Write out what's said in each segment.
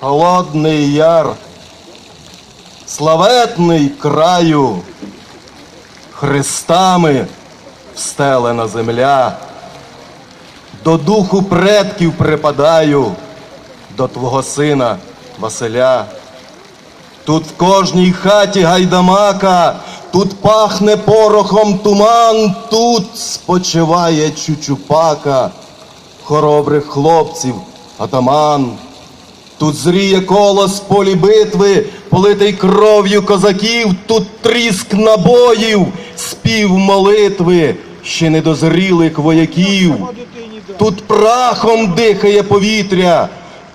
Холодний яр, славетний краю, хрестами встелена земля. До духу предків припадаю, до твого сина Василя. Тут в кожній хаті гайдамака, тут пахне порохом туман, тут спочиває чучупака, хоробрих хлопців атаман. Тут зріє колос полі битви, политий кров'ю козаків, тут тріск набоїв, спів молитви, ще недозрілих вояків. Тут прахом дихає повітря,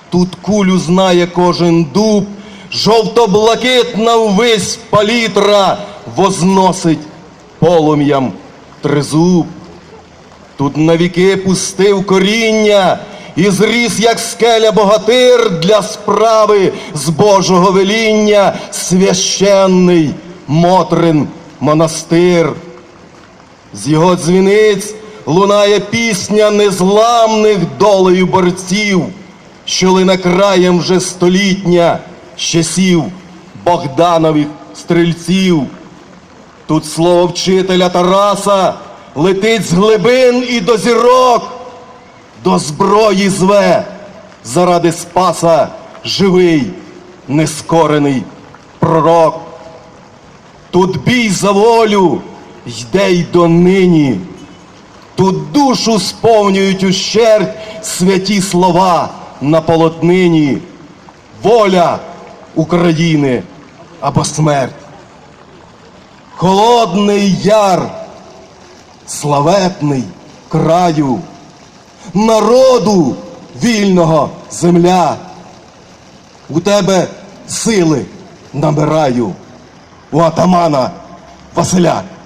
тут кулю знає кожен дуб, жовто-блакитна ввись палітра возносить полум'ям тризуб. Тут навіки пустив коріння і зріс, як скеля богатир для справи з Божого веління, священний Мотрин монастир. З його дзвіниць лунає пісня незламних долею борців, що лине краєм вже столітня часів Богданових стрільців. Тут слово вчителя Тараса летить з глибин і до зірок, до зброї зве заради спаса живий, нескорений пророк. Тут бій за волю йде й донині. Тут душу сповнюють ущерть святі слова на полотнині. Воля України або смерть. Холодний яр, славетний краю, народу вільного земля. У тебе сили набираю, у атамана Василя.